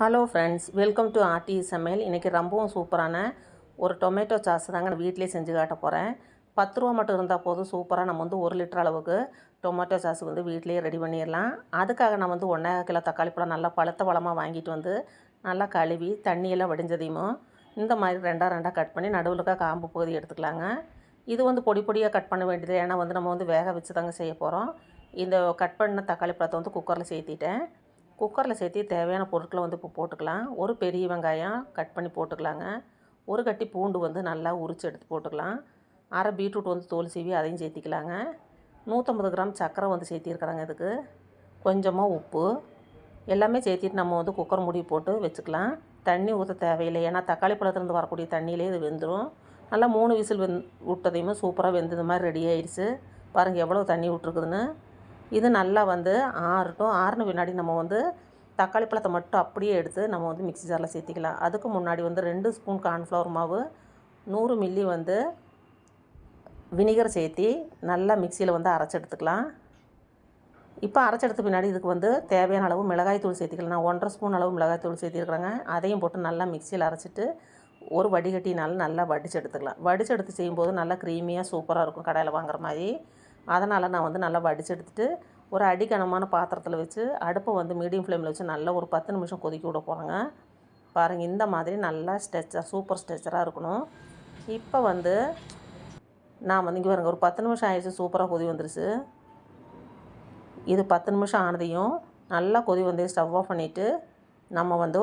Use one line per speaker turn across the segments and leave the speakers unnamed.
Hello friends welcome to R T சமையல் இன்றைக்கி ரொம்பவும் சூப்பரான ஒரு டொமேட்டோ சாஸ் தாங்க நான் வீட்டிலே செஞ்சு காட்ட போகிறேன் பத்து ரூபா மட்டும் இருந்தால் போதும் சூப்பராக நம்ம வந்து ஒரு லிட்டர் அளவுக்கு டொமேட்டோ சாஸ் வந்து வீட்டிலேயே ரெடி பண்ணிடலாம். அதுக்காக நான் வந்து ஒன்றரை கிலோ தக்காளி பழம் நல்லா பழுத்த பழமாக வாங்கிட்டு வந்து நல்லா கழுவி தண்ணியெல்லாம் வடிஞ்சதையுமோ இந்த மாதிரி ரெண்டாக ரெண்டாக கட் பண்ணி நடுவில் காம்பு பகுதி எடுத்துக்கலாங்க. இது வந்து பொடி பொடியாக கட் பண்ண வேண்டியது. ஏன்னா வந்து நம்ம வந்து வேக வச்சு தாங்க செய்ய போகிறோம் இந்த கட் பண்ண தக்காளி பழத்தை வந்து குக்கரில் சேர்த்திட்டேன். குக்கரில் சேர்த்து தேவையான பொருட்களை வந்து இப்போ போட்டுக்கலாம். ஒரு பெரிய வெங்காயம் கட் பண்ணி போட்டுக்கலாங்க. ஒரு கட்டி பூண்டு வந்து நல்லா உரித்து எடுத்து போட்டுக்கலாம். அரை பீட்ரூட் வந்து தோல் சீவி அதையும் சேர்த்திக்கலாங்க. நூற்றம்பது கிராம் சர்க்கரை வந்து சேர்த்திருக்கிறாங்க இதுக்கு. கொஞ்சமாக உப்பு. எல்லாமே சேர்த்திட்டு நம்ம வந்து குக்கர் மூடி போட்டு வச்சுக்கலாம். தண்ணி ஊற்ற தேவையில்லை. ஏன்னா தக்காளி பழத்துலேருந்து வரக்கூடிய தண்ணியிலே இது வெந்துடும் நல்லா மூணு விசில் வெந் விட்டதையுமே சூப்பராக வெந்தது மாதிரி ரெடி ஆயிடுச்சு. பாருங்கள் எவ்வளோ தண்ணி விட்ருக்குதுன்னு இது நல்லா வந்து ஆறட்டும். ஆறின பின்னாடி நம்ம வந்து தக்காளி பழத்தை மட்டும் அப்படியே எடுத்து நம்ம வந்து மிக்ஸி ஜாரில் சேர்த்திக்கலாம். அதுக்கு முன்னாடி வந்து ரெண்டு ஸ்பூன் கார்ன்ஃப்ளவர் மாவு நூறு மில்லி வந்து வினிகர் சேர்த்தி நல்லா மிக்சியில் வந்து அரைச்சி எடுத்துக்கலாம். இப்போ அரைச்செடுத்த பின்னாடி இதுக்கு வந்து தேவையான அளவு மிளகாய் தூள் சேர்த்திக்கலாம். நான் ஒன்றரை ஸ்பூன் அளவு மிளகாய் தூள் சேர்த்திருக்கிறேங்க. அதையும் போட்டு நல்லா மிக்சியில் அரைச்சிட்டு ஒரு வடிகட்டினாலும் நல்லா வடிச்சு எடுத்துக்கலாம். வடிச்சு எடுத்து செய்யும்போது நல்லா க்ரீமியாக சூப்பராக இருக்கும் கடையில் வாங்குற மாதிரி. அதனால் நான் வந்து நல்லா வடிச்சு எடுத்துட்டு ஒரு அடிக்கனமான பாத்திரத்தில் வச்சு அடுப்பை வந்து மீடியம் ஃப்ளேமில் வச்சு நல்லா ஒரு பத்து நிமிஷம் கொதிக்க விட போகிறேங்க பாருங்கள் இந்த மாதிரி நல்லா ஸ்ட்ரெச்சர் சூப்பர் ஸ்ட்ரெச்சராக இருக்கணும். இப்போ வந்து நான் வந்து இங்கே பாருங்க ஒரு பத்து நிமிஷம் ஆயிடுச்சு சூப்பராக கொதி வந்துருச்சு. இது பத்து நிமிஷம் ஆனதையும் நல்லா கொதி வந்து ஸ்டவ் ஆஃப் பண்ணிவிட்டு நம்ம வந்து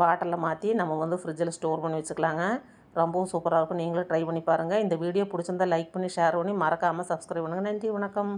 பாட்டிலில் மாற்றி நம்ம வந்து ஃப்ரிட்ஜில் ஸ்டோர் பண்ணி வச்சுக்கலாங்க. ரொம்பவும் சூப்பராக இருக்கும். நீங்களும் ட்ரை பண்ணி பாருங்கள் இந்த வீடியோ பிடிச்சிருந்தா லைக் பண்ணி ஷேர் பண்ணி மறக்காமல் சப்ஸ்கிரைப் பண்ணுங்கள் நன்றி வணக்கம்.